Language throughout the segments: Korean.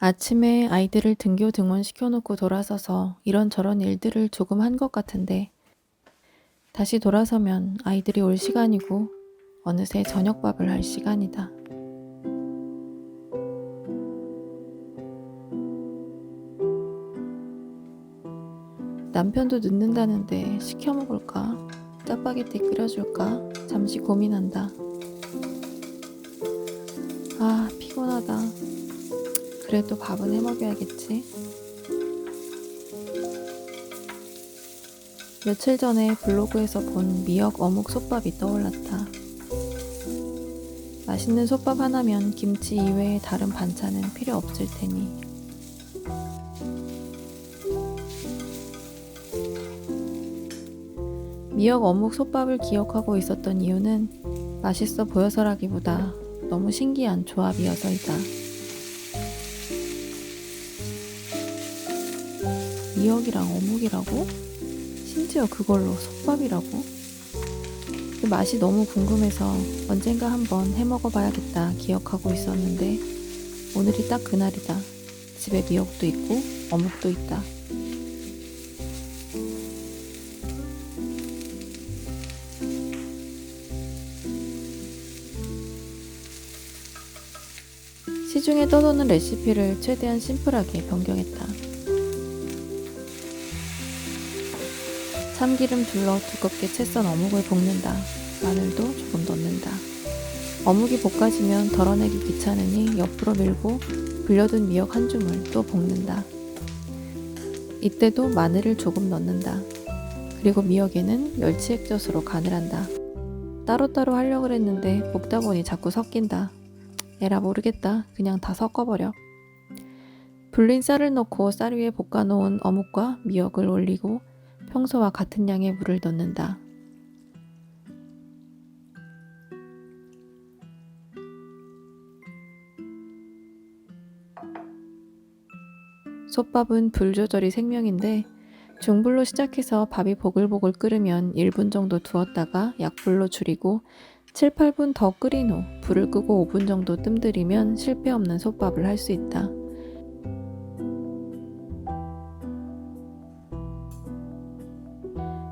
아침에 아이들을 등교 등원 시켜 놓고 돌아서서 이런저런 일들을 조금 한 것 같은데 다시 돌아서면 아이들이 올 시간이고 어느새 저녁밥을 할 시간이다. 남편도 늦는다는데 시켜 먹을까? 짜파게티 끓여줄까? 잠시 고민한다. 아, 피곤하다. 그래도 밥은 해 먹여야겠지. 며칠 전에 블로그에서 본 미역 어묵 솥밥이 떠올랐다. 맛있는 솥밥 하나면 김치 이외에 다른 반찬은 필요 없을 테니. 미역 어묵 솥밥을 기억하고 있었던 이유는 맛있어 보여서라기보다 너무 신기한 조합이어서이다. 미역이랑 어묵이라고? 심지어 그걸로 솥밥이라고? 그 맛이 너무 궁금해서 언젠가 한번 해 먹어봐야겠다 기억하고 있었는데 오늘이 딱 그날이다. 집에 미역도 있고 어묵도 있다. 시중에 떠도는 레시피를 최대한 심플하게 변경했다. 참기름 둘러 두껍게 채 썬 어묵을 볶는다. 마늘도 조금 넣는다. 어묵이 볶아지면 덜어내기 귀찮으니 옆으로 밀고 불려둔 미역 한 줌을 또 볶는다. 이때도 마늘을 조금 넣는다. 그리고 미역에는 멸치 액젓으로 간을 한다. 따로따로 하려고 했는데 볶다 보니 자꾸 섞인다. 에라 모르겠다. 그냥 다 섞어버려. 불린 쌀을 넣고 쌀 위에 볶아놓은 어묵과 미역을 올리고 평소와 같은 양의 물을 넣는다. 솥밥은 불 조절이 생명인데 중불로 시작해서 밥이 보글보글 끓으면 1분 정도 두었다가 약불로 줄이고 7, 8분 더 끓인 후 불을 끄고 5분 정도 뜸들이면 실패 없는 솥밥을 할 수 있다.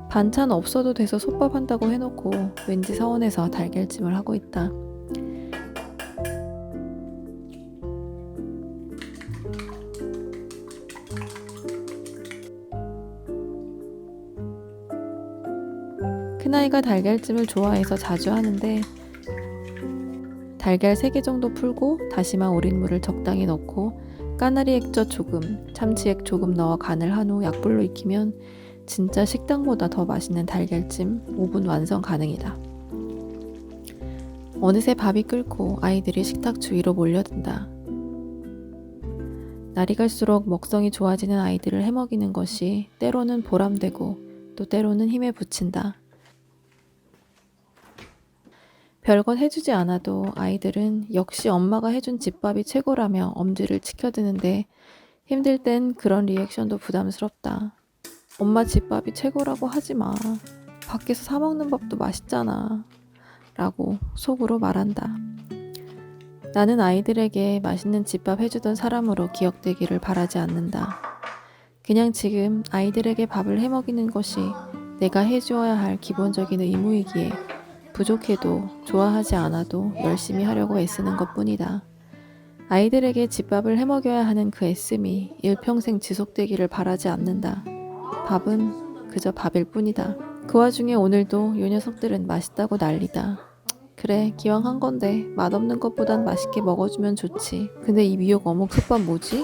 반찬 없어도 돼서 솥밥 한다고 해놓고 왠지 서운해서 달걀찜을 하고 있다. 큰아이가 달걀찜을 좋아해서 자주 하는데 달걀 3개 정도 풀고 다시마 우린 물을 적당히 넣고 까나리 액젓 조금, 참치 액 조금 넣어 간을 한 후 약불로 익히면 진짜 식당보다 더 맛있는 달걀찜 5분 완성 가능이다. 어느새 밥이 끓고 아이들이 식탁 주위로 몰려든다. 날이 갈수록 먹성이 좋아지는 아이들을 해먹이는 것이 때로는 보람되고 또 때로는 힘에 부친다. 별건 해주지 않아도 아이들은 역시 엄마가 해준 집밥이 최고라며 엄지를 치켜드는데 힘들 땐 그런 리액션도 부담스럽다. 엄마 집밥이 최고라고 하지 마. 밖에서 사 먹는 밥도 맛있잖아. 라고 속으로 말한다. 나는 아이들에게 맛있는 집밥 해주던 사람으로 기억되기를 바라지 않는다. 그냥 지금 아이들에게 밥을 해 먹이는 것이 내가 해주어야 할 기본적인 의무이기에 부족해도 좋아하지 않아도 열심히 하려고 애쓰는 것 뿐이다. 아이들에게 집밥을 해 먹여야 하는 그 애씀이 일평생 지속되기를 바라지 않는다. 밥은 그저 밥일 뿐이다. 그 와중에 오늘도 요 녀석들은 맛있다고 난리다. 그래, 기왕 한 건데 맛없는 것보단 맛있게 먹어주면 좋지. 근데 이 미역 어묵 솥밥 뭐지?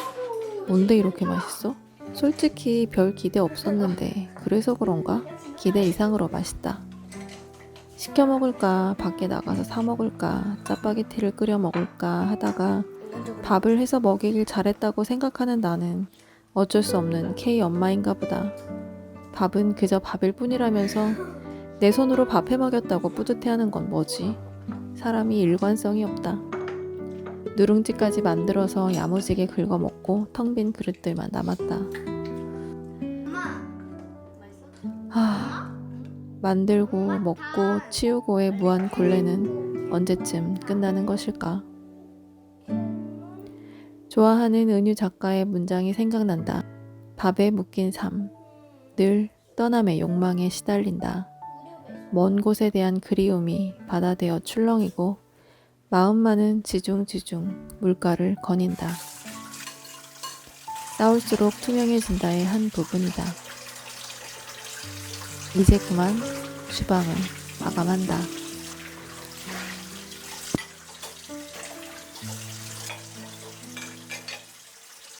뭔데 이렇게 맛있어? 솔직히 별 기대 없었는데 그래서 그런가? 기대 이상으로 맛있다. 시켜 먹을까, 밖에 나가서 사 먹을까, 짜파게티를 끓여 먹을까 하다가 밥을 해서 먹이길 잘했다고 생각하는 나는 어쩔 수 없는 K 엄마인가 보다. 밥은 그저 밥일 뿐이라면서 내 손으로 밥 해 먹였다고 뿌듯해하는 건 뭐지? 사람이 일관성이 없다. 누룽지까지 만들어서 야무지게 긁어 먹고 텅 빈 그릇들만 남았다. 하, 만들고 먹고 치우고의 무한 굴레는 언제쯤 끝나는 것일까? 좋아하는 은유 작가의 문장이 생각난다. 밥에 묶인 삶. 늘 떠남의 욕망에 시달린다. 먼 곳에 대한 그리움이 바다 되어 출렁이고 마음만은 지중지중 물가를 거닌다. 싸울수록 투명해진다의 한 부분이다. 이제 그만 주방을 마감한다.